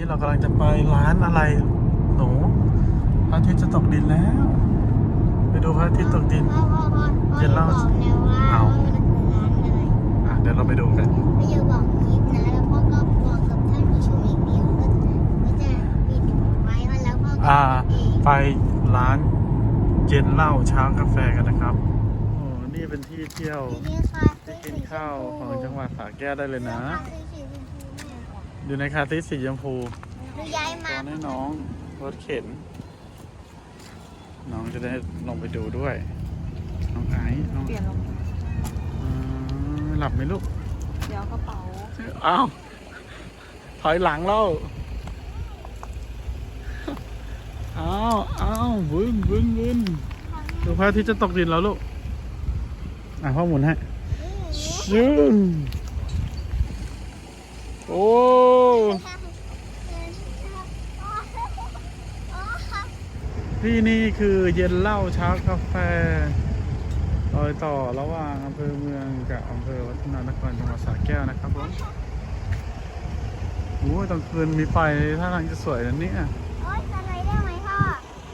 นี้เรากำลังจะไปร้านอะไร หนูพระอาทิตย์จะตกดินแล้ว ไปดูพระอาทิตย์ตกดินพ่อพ่อพ่อพ่อเดี๋ยวเราบอกแล้วว่าเอามันคือร้านอะไรอะเดี๋ยวเราไปดูกัน ไม่ย่าบอกยิปนะแล้วพ่อก็บอกกับท่านผู้ชมอีกเดียวก็ก็จะปิดไว้แล้วพ่อก็อ่า ปิดเองไปร้านเย็นเหล้าเช้ากาแฟกันนะครับโอ้นี่เป็นที่เที่ยวนี่ค่ะที่กินข้าวของจังหวัดสระแก้วได้เลยนะสีชมพูแม่ อยู่ในคาทิสีชมพูดูย้ายตมาอนให้น้องรถเข็น น้องจะได้ลงไปดูด้วย น้องไอซ์น้องเปลี่ยนรองอืมหลับไหมลูก เดี๋ยวกระเป๋าอ้าวถอยหลังแล้วอ้าวอ้าวบึ้นบึ้นบึ้นดูพระอาทิตย์จะตกดินแล้วลูก อะพ่อหมุนให้ซึม โอ้ที่นี่คือเย็นเหล้าเช้ากาแฟรอยต่อระหว่างอำเภอเมืองกับอำเภอวัฒนานครจังหวัดสระแก้วนะครับผมโอ้ยตอนคืนมีไฟท่าทางจะสวยนะเนี่ยโอ๊ยสไลเดอร์ไหมพ่อ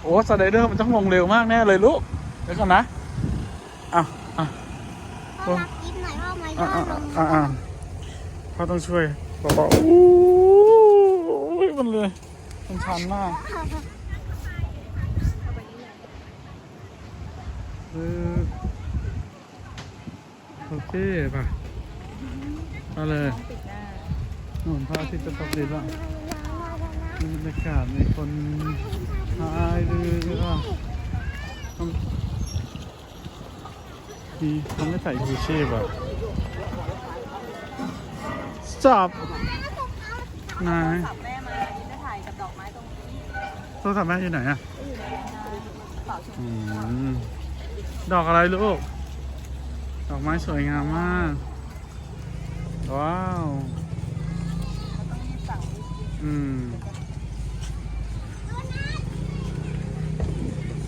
โอ้สไลเดอร์มันต้องลงเร็วมากแน่เลยลูกเดี๋ยวก่อนนะอะอะพ่อรับยิปหน่อยพ่อมาอะย่ออะลงอะอะพ่อต้องช่วย บอกว่าโอ้มันเลย มันชันมากเออโอเคป่ะมาเลยหนุนพาทิตย์จะตกดินล้วมีบรรยากาศมีคนพายเรือต้องมีเขาไม่ใส่ชูชีพอะ stop นายขับแม่มาจะถ่ายกับดอกไม้ตรงนี้โทรศัพท์แม่อยู่ไหนอะก็อยู่ในกระเป๋าชมอืพูมดอกอะไรลูก ดอกไม้สวยงามมาก ว้าวเราต้องรีบสั่งรีบกินอืม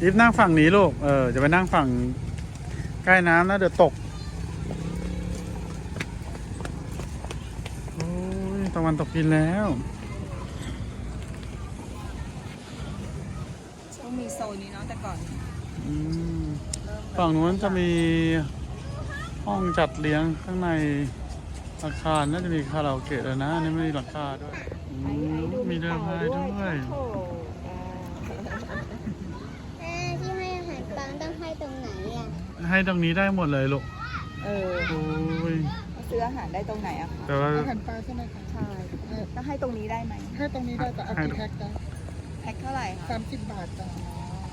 อีฟนั่งฝั่งนี้ลูก เออ จะไปนั่งฝั่งใกล้น้ำนะเดี๋ยวตก โอ้ยตะวันตกดินแล้วต้องมีโซนนี้เนาะแต่ก่อนอืมเริ่มแบบฝั่งนู้นจะมีห้องจัดเลี้ยงข้างในอาคารน่าจะมีคาราโอเกะแล้วนะอันนี่ไม่มีหลังคาด้วยอืมมีเรือพายด้วยโอ้โหแม่ที่ให้อาหารปังต้องให้ตรงไหนอะให้ตรงนี้ได้หมดเลยลูกเออโอ้ย ซื้ออาหารได้ตรงไหนอะคะแต่ว่า อาหารปลาใช่ไหมคะ ใช่ก็ให้ตรงนี้ได้ไหมถ้าตรงนี้ได้จะเอากี่แพ็คจ้ะแพ็คเท่าไหร่คะสามสิบบาทจ้ะ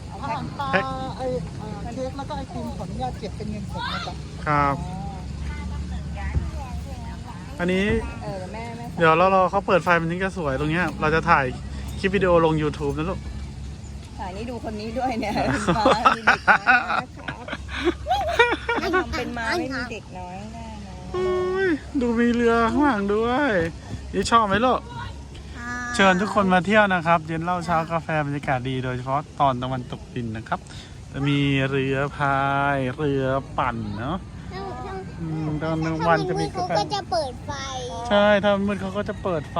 เอาอาแพ็คหารปลาไอเอ่อเค้กแล้วก็ไอติมขออนุญาตเก็บเป็นเงินสดนะจ๊ะครับอ๋ออันนี้เออแม่แม่เดี๋ยวเรารอเขาเปิดไฟมันถึงจะสวยตรงเนี้ย เราจะถ่ายคลิปวิดีโอลง YouTube นะลูกถ่ายนี่ดูคนนี้ด้วยเนี่ยมามีเด็กน้อยนะครับไม่ทำเป็นมาไม่มีเด็กน้อยได้นะโอ้ยดูมีเรือข้างหลังด้วย นี่ชอบไหมลูกเชิญทุกคนมาเที่ยวนะครับ เย็นเหล้าเช้ากาแฟบรรยากาศดีโดยเฉพาะตอนตะวันตกดินนะครับ จะมีเรือพายเรือปั่นเนาะอืมตอนกลางวันจะมีเขากาแฟก็จะเปิดไฟใช่ถ้ามืดเขาก็จะเปิดไฟ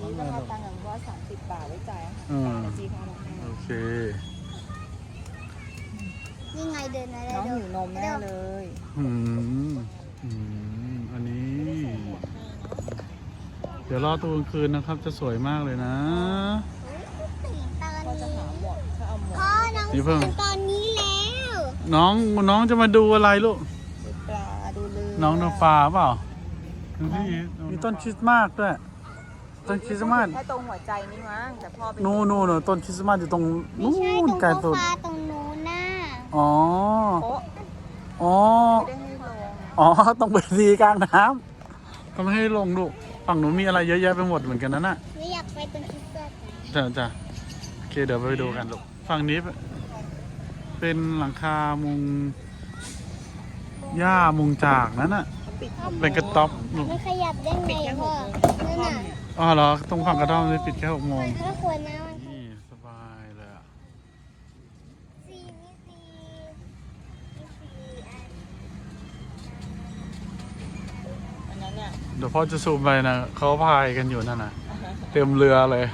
นี่ราคาตังค์อย่างว่าสามสิบบาทไว้จ่ายอาอืหามรจีพอมาให้โอเค นี่ไงเดินอะไรน้องเดิหิวนมแน่เลย อืมอืมอันนี้ เดี๋ยวรอตัวกลางคืนนะครับ จะสวยมากเลยนะตื่นตอนก็จะนี้หาหมวกถ้าเอาหมวกพ่อน้องนี่เพิ่ตื่งนตอนนี้แล้วน้องน้องจะมาดูอะไรลูก ดูปลาดูเรือน้องดูฟ้าเปล่าดูที่มีต้นคริสต์มาสด้วย ต้นคริสต์มาสแค่ตรงหัวใจนี่มั้งแต่พ่อเป็นนู่นนู่นนู่นต้นคริสต์มาสอยู่ตรงไม่นู่ใช่นตรงไกลโซสุดฟาตรงนู้นน่ะอ๋อ โป๊ะอ๋อ ไม่ได้ให้ลงอ๋อ ต้องไปทีกลางน้ำก็ไม่ให้ลงลูก ฝั่งหนูมีอะไรเยอะแยะไปหมดเหมือนกันนะน่ะไม่อยากไปตรงคริสต์มาสนะจ้ะจ้ะโอเคเดี๋ยวไปดูกันลูกฝั่งนี้ เป็นหลังคามุงหญ้ามุงจากนั่นน่ะเขาปิดเป็นกระต๊อบลูกมันขยับได้ไงปิดแค่หพ่อกโมงนั่นน่ะอ๋อเหรอตรงฝั่งกระท่อมเลยปิดแค่หกโมง ถ้าควรนะ เนี่ยเดี๋ยวพ่อจะซูมไปนะเขาพายกันอยู่นั่นน่ะอ่าฮะเต็มเรือเลย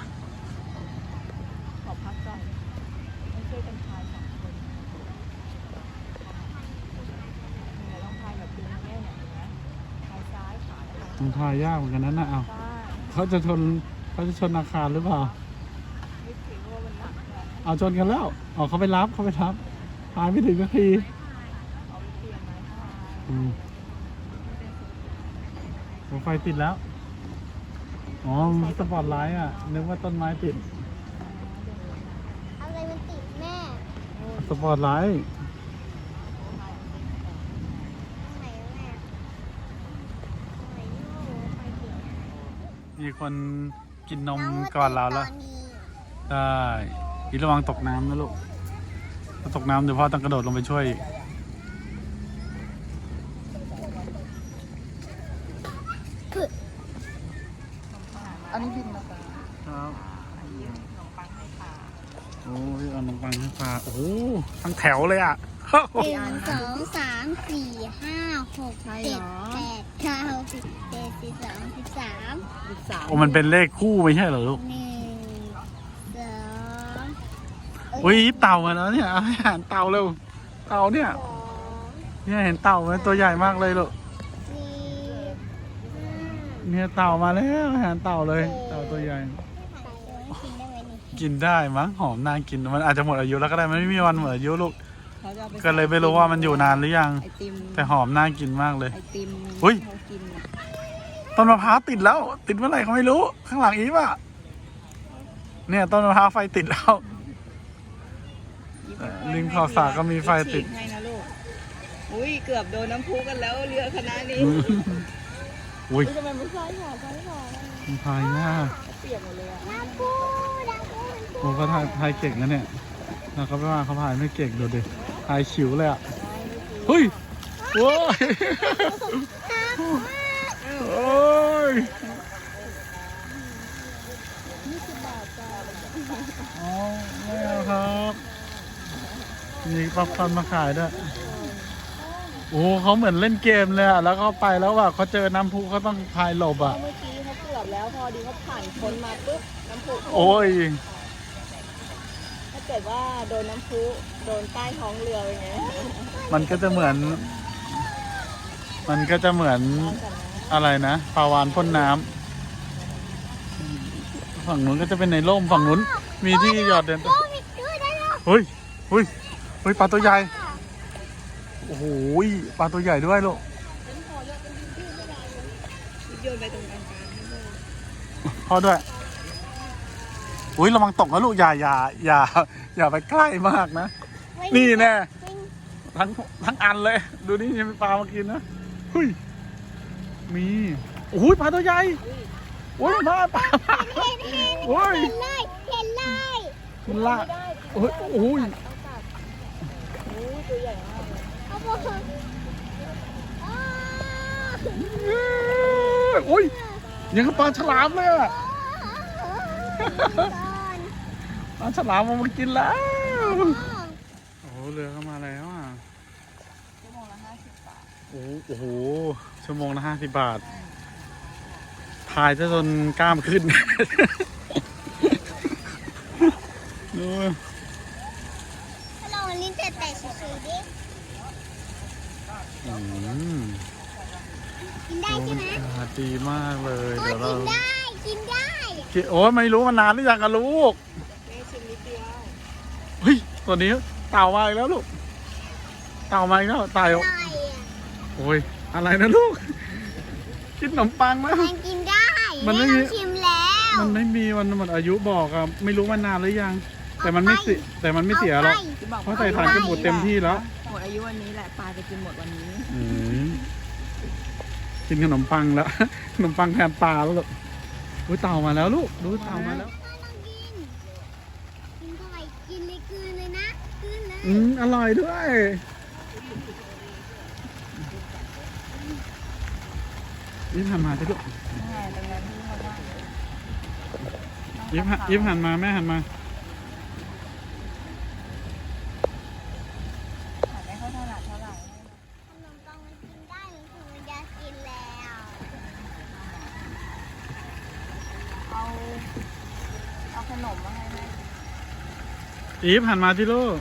ขอพักก่อนไม่ช่วยกันพายสองคนเนี่ยต้องพายแบบดึงเนี่ยเนี่ยเห็นไหมพายซ้ายขาขวามันพายยากเหมือนกันนั้นนะเอาใช่เขาจะชนเขาจะชนอาคารหรือเปล่า ไม่ถือว่ามันหนักอะเอาชนกันแล้วเอาเขาไปรับเขาไปรับพายไม่ถึงนาทีเอาไปเปลี่ยนไม้พาย อืมโอ้ ไฟติดแล้ว อ๋อมันสปอตไลท์อะ นึกว่าต้นไม้ติด อะไรมันติดแม่สปอตไลท์ตรงไหนแม่ตรงไหนลูกไฟติดมีคนกินนมก่อนเราแล้วตอนนี้ได้พี่ระวังตกน้ำนะลูก ถ้าตกน้ำเดี๋ยวพ่อต้องกระโดดลงไปช่วยอีก อันนี้บินมาตา ครับ ขนมปังให้ปลา โอ้ ยเอานมปังให้ปลาโอ้โหทั้งแถวเลยอะหนึ่งสองสามสี่ห้าหกเจ็ดแปดเก้าสิบเจ็ดสิบสองสิบสามลูกสาวโอ้มันเป็นเลขคู่ไม่ใช่เหรอลูกหนึ่งสองอุ้ยเต่ามาแล้วเนี่ยเอาให้อาหารเต่าเร็วเต่าเนี่ย สองเนี่ยเห็นเต่าไหมตัวใหญ่มากเลยลูกสี่ห้าเนี่ยเต่ามาแล้วอาหารเต่าเลย เต่าตัวใหญ่กินได้ไหมนี่ กินได้มั้งหอมน่ากินมันอาจจะหมดอายุแล้วก็ได้มันไม่มีวันหมดอายุลูกเขาจะอาไปก็เลยไม่รู้ว่ามันอยู่นานหรือยัง ไอติมแต่หอมน่ากินมากเลย ไอติมอุ๊ยเขากินอะต้นมะพร้าวติดแล้ว ติดเมื่อไหร่เขาไม่รู้ ข้างหลังอีฟอะเนี่ยต้นมะพร้าวไฟติดแล้ว เอ่อริมขอบสระก็มีไฟติด ฉีให้นะลูกอุ้ยเกือบโดนน้ำพุกันแล้วเรือคณะนี้อุ้ยทำไมไม่ใช่ค่ะใช่ค่ะมันพายยากเปียกหมดเลยอะน้ำปู น้ำปูโอ้เขาพายพายเก่งนะเนี่ยเราก็ไม่ว่าเขาพายไม่เก่งดูดิพายฉิวเลยอะเฮ้ยโว้ยโอ้ยอ๋อไม่เอาครับ มีป๊อปคอร์นมาขายด้วย โอ้เขาเหมือนเล่นเกมเลยอะ แล้วเขาไปแล้วอะเขาเจอน้ำพุเขาต้องพายหลบอะ เมื่อกี้เขาเกือบแล้วพอดีเขาผ่านพ้นมาปุ๊บน้ำพุโอ้ยถ้า เกิดว่าโดนน้ำพุโดนใต้ท้องเรือเป็นไงมันก็จะเหมือน มันก็จะเหมือนร้อนกันนะอะไรนะปลาวานพ่นน้ำฝั่งนู้นก็จะเป็นในร่มฝั่งนู้น มีที่หยอดเดินโอ้มีด้วยได้แล้วเฮ้ยเฮ้ยเฮ้ยปลาตัวใหญ่ โอ้โหปลาตัวใหญ่ด้วยลูกโยนไปตรงกลางๆให้ด้วยพ่อด้วย อุ้ยระวังตกนะลูกอย่าอย่าอย่าอย่าไปใกล้มากนะ นี่แน่ทั้งทั้งอันเลย ดูนี่ยังมีปลามากินนะเฮ้ยมีโอ้ยปลาตัวใหญ่โอ้ยปลาปลาปลาเห็นเห็นโอ้ยเห็นเลยเห็นเลยมันละโอ้ยโอ้ยโอ้ยตัวใหญ่มากเลยเอาบอกอ้าวโอ้ยยังกับปลาฉลามเลยอะก่อน ปลาฉลามเอามากินแล้วอ้าวโอ้โหเรือเข้ามาแล้วอะ ชั่วโมงละห้าสิบบาทโอ้โอ้โห ชั่วโมงละห้าสิบบาท พายจะจนกล้ามขึ้น ดูเราลิ้นแต่แต่สุดๆดิอืมกินได้โอ้ใช่ไหมบรรยากาศดีมากเลย โอ้ เดี๋ยวเรา กินได้ กิน ได้กินโอ้ยไม่รู้มานานหรือยังอะลูกแม่ชิมนิดเดียวเฮ้ยตัวนี้เต่ามาอีกแล้วลูก เต่ามาอีกแล้วเต่าอร่อยอะโอ้ยอะไรนะลูก กินขนมปังนะ มันกินได้มันไม่แลมีองชิมแล้วมันไม่มีวันหมดอายุบอกอะไม่รู้ว่านานหรือยัง แต่มันไม่เสียแต่มันไม่เสียหรอกที่บอกเพราะใส่ถ่านก็หมดเต็มที่แล้ว หมดอายุวันนี้แหละปลาจะกินหมดวันนี้ อืมกินขนมปังแล้ว ขนมปังแทนปลาแล้วลูก อุ้ยเต่ามาแล้วลูกดูเต่ามาแล้วถ้าลองกินกินเท่าไหร่กินเลยกลืนเลยนะกลืนเลยอืมอร่อยด้วย ยิ้มหันมาสิลูกใช่ตรงนั้นที่เขาว่ายิ้มหันยิ้มหันมาแม่หันมา หันไม่ค่อยถนัดเท่าไหร่ ขนมปังมันกินได้หรือถึงมันจะกินแล้ว เอา ขนมมาให้แม่ อีฟหันมาที่ลูก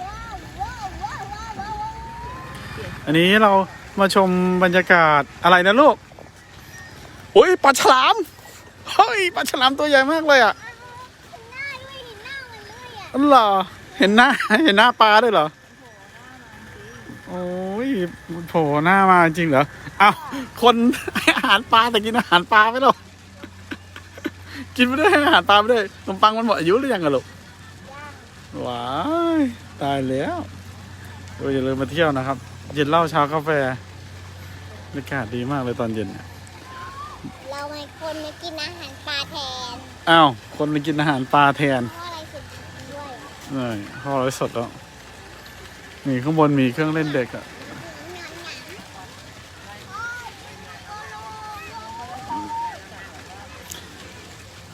ว้าวว้าวว้าวว้าวว้าวอันนี้เรามาชมบรรยากาศอะไรนะลูกโอ้ยปลาฉลาม เฮ้ยปลาฉลามตัวใหญ่มากเลยอะหน้าด้วยดิหน้ามันด้วยอะอ๋อเหรอเห็นหน้า เห็นหน้าปลาด้วยเหรอ โอ้ยโผล่หน้ามาจริงเหรออ้าวคนให้อาหารปลาแต่กินอาหารปลาไม่หรอ กินไม่ได้ให้อาหารปลาไม่ได้ขนมปังมันหมดอายุหรือยังอะลูกว้ายตายแล้วโอ้ยอย่าลืมมาเที่ยวนะครับ เย็นเหล้าเช้ากาแฟบรรยากาศดีมากเลยตอนเย็นเนี่ยเราให้คนมากินอาหารปลาแทนอ้าวคนไปกินอาหารปลาแทนเพราะอะไรสุดด้วยเลยพ่อร้อยสดแล้วมีข้างบนมีเครื่องเล่นเด็กอะ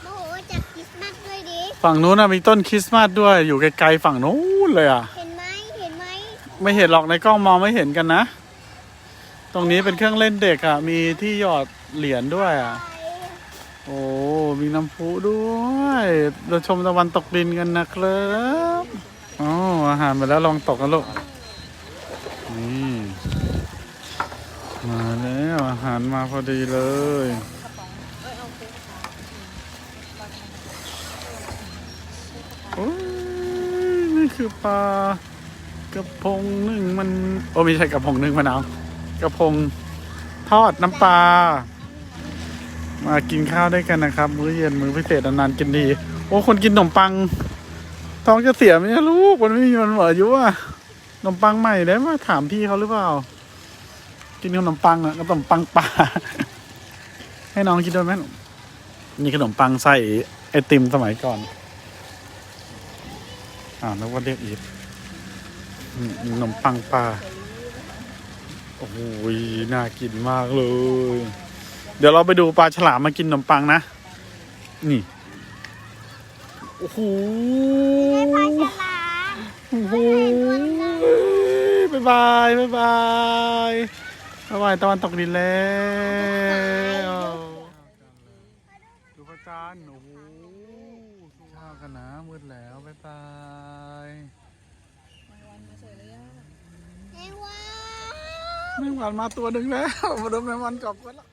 โมโหจากคริสต์มาสด้วยดิ ฝั่งนู้นนะมีต้นคริสต์มาสด้วย อยู่ไกลๆฝั่งนู้นเลยอะเห็นไหมเห็นไหมไม่เห็นหรอกในกล้องมองไม่เห็นกันนะ ตรงนี้เป็นเครื่องเล่นเด็กอะมีที่หยอดเหรียญด้วยอะโอ้ มีน้ำพุด้วยเราชมตะวันตกดินกันนะครับอ๋ออาหารมาแล้วลองตกกันลูก นี่ มาแล้วอาหารมาพอดีเลยโอ้ยนี่ คือปลากระพงนึ่งมันโอ้ไม่ใช่กระพงนึ่งมะนาวกระพงทอดน้ำปลามากินข้าวด้วยกันนะครับ มื้อเย็นมื้อพิเศษนานๆกินดี โอ้คนกินขนมปัง ท้องจะเสียไหมเนี่ยลูกมันไม่มีมันหมดอายุอะขนมปังใหม่ได้มาถามพี่เขาหรือเปล่า กินขนมปังอะขนมปังปลาให้น้องกินด้วยไหมนี่ขนมปังใส่ไอติมสมัยก่อน อ่าวนึกว่าเรียกอีฟอืมขนมปังปลาโอ้โหน่ากินมากเลย เดี๋ยวเราไปดูปลาฉลามมากินขนมปังนะ นี่ โอ้โหปลาฉลามโอ้โหบายบายบายบายบายบายตะวันตกดินแล้วดูพระจันทร์โอ้โหข้าวกันนะมืดแล้วบายบาย ไอ้ว้า แมงวันมาตัวหนึ่งแล้วมาดูแมงวันกอบกันแล้ว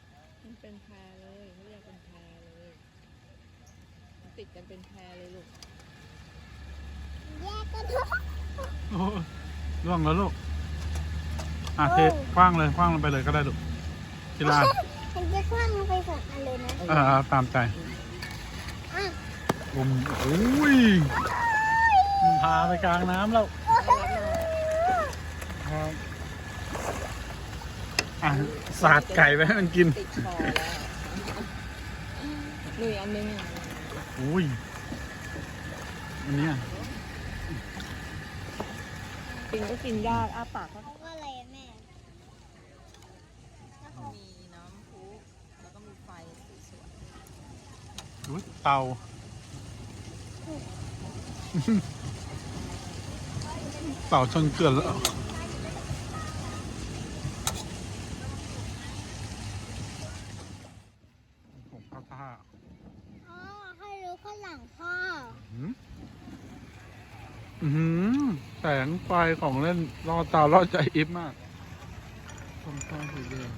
มันเป็นแพรเลยเขาเรียกเป็นแพรเลยมันติดกันเป็นแพรเลยลูกแยกกันเถอะโอ้ล่วงแล้วลูกอะเทคว้างเลยคว้างลงไปเลยก็ได้ลูกกีฬาฉันจะคว้างลงไปสองอันเลยนะอ่าตามใจอะอมโอ้ยมันพาไปกลางน้ำแล้วครับ อะสาดไก่ไปให้มันกิน ติดคอแล้วหนุ่ยอันนึงอุ้ย อันเนี้ยปิงก็กินยากอ้าปากก็เพราะว่าอะไรอะแม่มีน้ำพุแล้วก็มีไฟสวยอุ๊ยเตา เต่าชนเกลือนแล้ว ผมผ้าผ้าอ๋อให้รู้ข้างหลังพ่อหืมอื้อหือแสงไฟของเล่นล่อตาล่อใจอิฟมากทองฟ้าสีแดง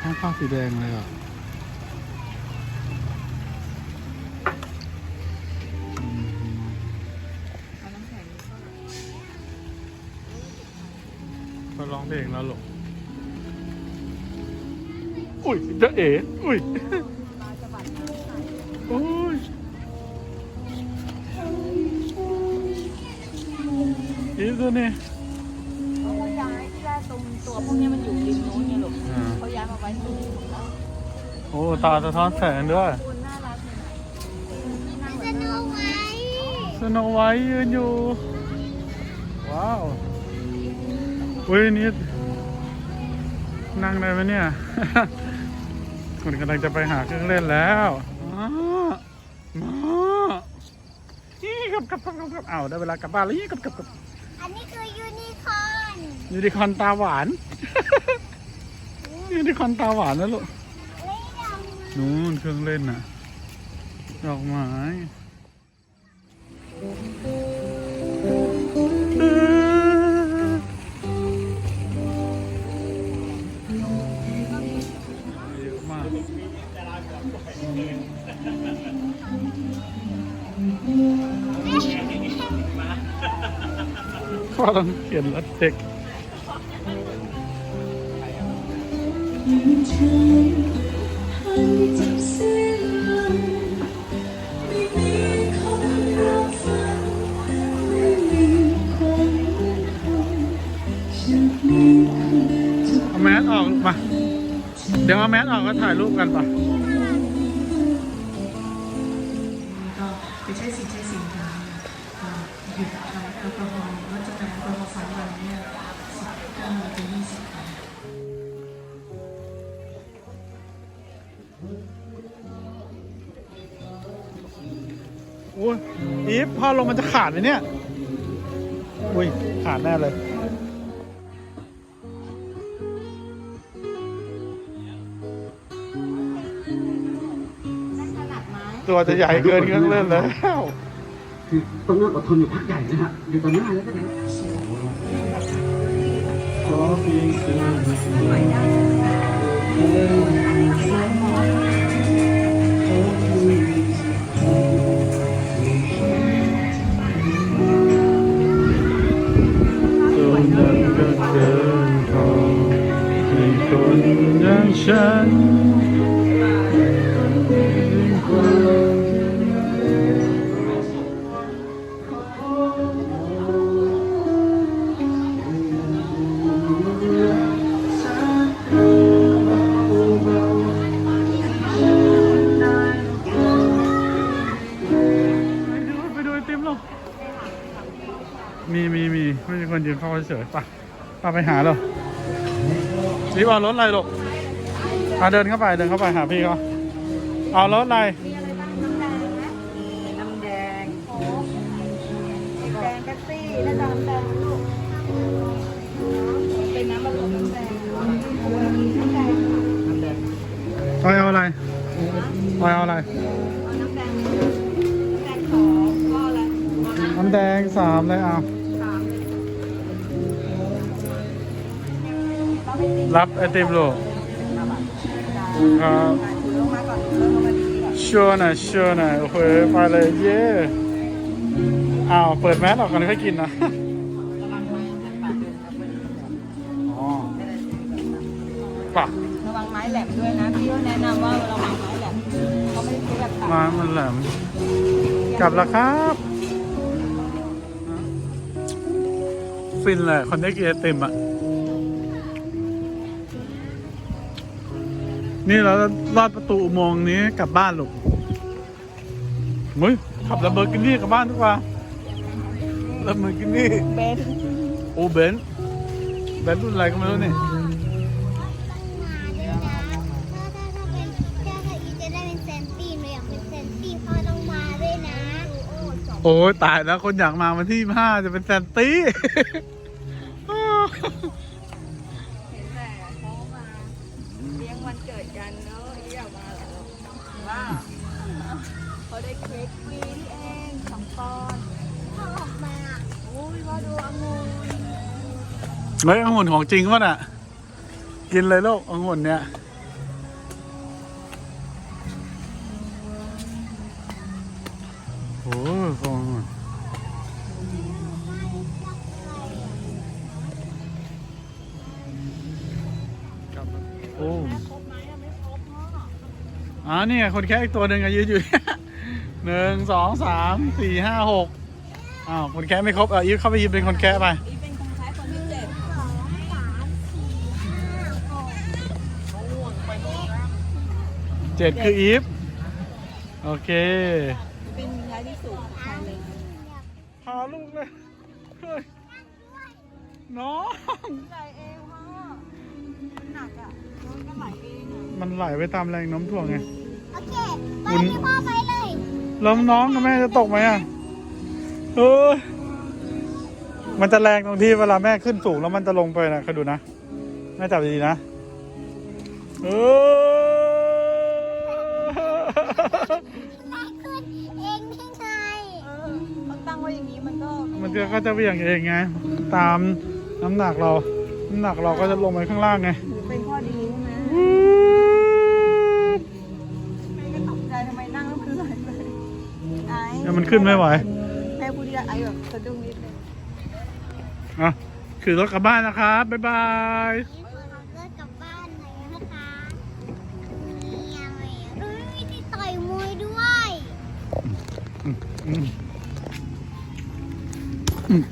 ท้องฟ้าสีแดงเลยอะ แล้วหรออุ้ยจะเอ๋อุ้ยโอ้ยอีตัวนี้เขาย้ายที่แรกตรงตัวพวกเนี้ยมันอยู่ริมนู้นไงลูกเขาย้ายมาไว้ตรงนี้หมดแล้วโอ้ตาสะท้อนแสงด้วยคุณน่ารักเลยนะสโนไว้สโนไวท์ยืนอยู่ ว้าวอุ้ยนี่ นั่งได้ไหมเนี่ยคนกำลังจะไปหาเครื่องเล่นแล้วอ๋ออ๋อนี่กับกับกับกับกับเอาได้เวลากลับบ้านแล้วนี่กับกับกับอันนี้คือยูนิคอร์นยูนิคอร์นตาหวานยูนิคอร์นตาหวานนะลูกเล่นดอกไม้นู่นเครื่องเล่นน่ะ ดอกไม้ ก็ต้องเขียนรถเด็กเอาแมสออกมา เดี๋ยวเอาแมสออกก็ถ่ายรูปกันป่ะ อีฟพอลงมันจะขาดไหมเนี่ย อุ้ย ขาดแน่เลย ตัวจะใหญ่เกินเครื่องเล่นแล้ว คือต้องนั่งอดทนอยู่พักใหญ่นะฮะอยู่ต่อหน้าแล้วก็ได้จ อย่างฉันไปดูไปดูไอติมหรอมีมีมีไม่มีคนยืนเข้าเฉยป่ะป่ะไปหาเรารีบเอารถอะไรลูก อาเดินเข้าไปเดินเข้าไปหาพี่เขาเอารถอะไรน้ำแดงแดงแท็กซี่และน้ำแดงลูกเป็นน้ำผสมน้ำแดงน้ำแดงออยเอาอะไรออยเอาอะไรเอาน้ำแดงน้ำแดงสองก็อะไรน้ำแดงสามเลยเอาสามรับไอติมลูก ครับคุณลงมาก่อนคุณลงมาดีก่อนชัวร์หน่อยชัวร์หน่อยโอเคไปเลยเย้อ้าวเปิดแมสออกก่อนค่อยกินนะอ๋อป่ะระวังไม้แหลมด้วยนะพี่ก็แนะนำว่าระวังไม้แหลมเขาไม่ได้ซื้อแบบตัดมามันแหลมกลับแล้วครับฟินเลยคนได้กินไอติมอะ นี่เราลอดประตูอุโมงค์นี้กลับบ้านลูกมุ้ยขับระเบิดกินนี่กลับบ้านดีกว่าระเบิดกินนี่เบนโอ้เบนซ์เบนซ์รุ่นอะไรก็ไม่รู้นี่มาด้วยนะถ้าถ้าถ้าเป็นถ้าถ้าอีจะได้เป็นเซนตี้หนูอยากเป็นเซนตี้พ่อต้องมาด้วยนะโอ้สองโอ้ยตายแล้วคนอยากมาวันที่ห้าจะเป็นแซนตี้ ได้เค้กมีนี่เองสองปอนด์อออกมาโอ้ยว่าดูองุ่นเฮ้ยองุ่นของจริงวะน่ะ กินเลยลูกองุ่นเนี่ยโอ้ยของโอ้ครบไหอะไม่ครบเนาะอ่านี่ไงคนแค่อีกตัวหนึ่งอะยืนอยู่ หนึ่งสองสามสี่ห้าหกอ้าวคนแค่ไม่ครบ เออยืนเข้าไปยืนเป็นคนแค่ไปนี่เป็นคนคล้ายคนที่เจ็ดสองสามสี่ห้าหกเจ็ดคืออีฟ โอเค เป็นท้ายที่สุดใครเลยพาลูกเลยเฮ้ยน้องไหลเองพ่อหนักอะมันก็ไหลเองอะมันไหลไปตามแรงโน้มถ่วงไง โอเคไปที่พ่อไปเลยอ แล้วน้องกับแม่จะตกไหมอะเออมันจะแรงตรงที่เวลาแม่ขึ้นสูงแล้วมันจะลงไปนะคอยดูนะแม่จับดีๆนะเออแม่ขึ้นเองได้ไงเออเขาตั้งไว้อย่างนี้มันก็มันก็จะเหวี่ยงเองไง ตามน้ำหนักเรา น้ำหนักเราก็จะลงไปข้างล่างไง ไอ้เดี๋ยวมันขึ้นไม่ไหวแม่พูดดีอะไอ้แบบสะดุ้งนิดนึงอะคือรถกลับบ้านนะครับ บ๊ายบายนี่คนเราเลิกกลับบ้านหน่อยนะคะนี่อะไรอะเอ้ยมีที่ต่อยมวยด้วย อืมอืม